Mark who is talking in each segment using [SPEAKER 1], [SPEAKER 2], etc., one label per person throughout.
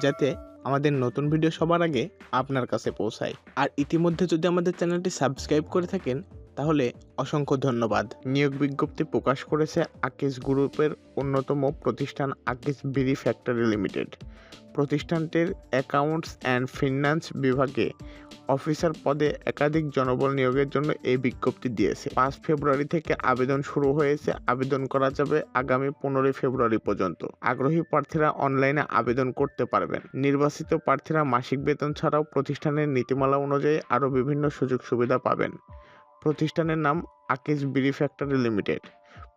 [SPEAKER 1] যাতে আমাদের নতুন ভিডিও সবার আগে আপনার কাছে পৌঁছায়। আর ইতিমধ্যে যদি আমাদের চ্যানেলটি সাবস্ক্রাইব করে থাকেন তাহলে অসংখ্য ধন্যবাদ। নিয়োগ বিজ্ঞপ্তি প্রকাশ করেছে আকিস গ্রুপের অন্যতম প্রতিষ্ঠান আকিস বিড়ি ফ্যাক্টরি লিমিটেড। প্রতিষ্ঠানটির অ্যাকাউন্টস অ্যান্ড ফিন্যান্স বিভাগে অফিসার পদে একাধিক জনবল নিয়োগের জন্য এই বিজ্ঞপ্তি দিয়েছে। পাঁচ ফেব্রুয়ারি থেকে আবেদন শুরু হয়েছে। আবেদন করা যাবে আগামী পনেরোই ফেব্রুয়ারি পর্যন্ত। আগ্রহী প্রার্থীরা অনলাইনে আবেদন করতে পারবেন। নির্বাচিত প্রার্থীরা মাসিক বেতন ছাড়াও প্রতিষ্ঠানের নীতিমালা অনুযায়ী আরও বিভিন্ন সুযোগ সুবিধা পাবেন। প্রতিষ্ঠানের নাম আকিস বিড়ি ফ্যাক্টরি লিমিটেড।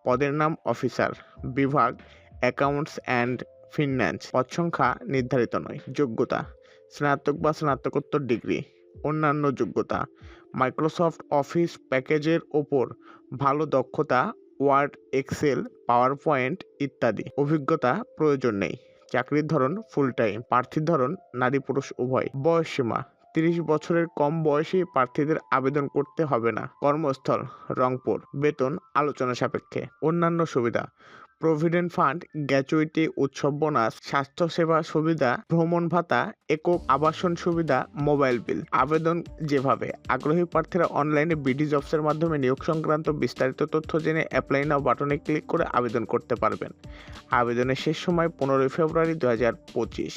[SPEAKER 1] পদের নাম অফিসার। বিভাগ, অ্যাকাউন্টস অ্যান্ড ফিন্যান্স। পদ সংখ্যা নির্ধারিত নয়, যোগ্যতা। স্নাতক বা স্নাতকোত্তর ডিগ্রি। অন্যান্য যোগ্যতা। মাইক্রোসফট অফিস প্যাকেজের ওপর ভালো দক্ষতা, ওয়ার্ড, এক্সেল পাওয়ার পয়েন্ট ইত্যাদি। অভিজ্ঞতা প্রয়োজন নেই। চাকরির ধরন ফুল টাইম প্রার্থীর ধরন নারী পুরুষ উভয়। বয়সসীমা। তিরিশ বছরের কম বয়সী প্রার্থীদের আবেদন করতে হবে না। কর্মস্থল, রংপুর। বেতন, আলোচনা সাপেক্ষে। অন্যান্য সুবিধা। প্রভিডেন্ট ফান্ড গ্র্যাচুইটি উৎসব বোনাস স্বাস্থ্যসেবা সুবিধা, ভ্রমণ ভাতা, একক আবাসন সুবিধা, মোবাইল বিল। আবেদন যেভাবে। আগ্রহী প্রার্থীরা অনলাইনে বিডি জবসের মাধ্যমে নিয়োগ সংক্রান্ত বিস্তারিত তথ্য জেনে অ্যাপ্লাই নাও বাটনে ক্লিক করে আবেদন করতে পারবেন। আবেদনের শেষ সময় পনেরোই ফেব্রুয়ারি দু হাজার পঁচিশ।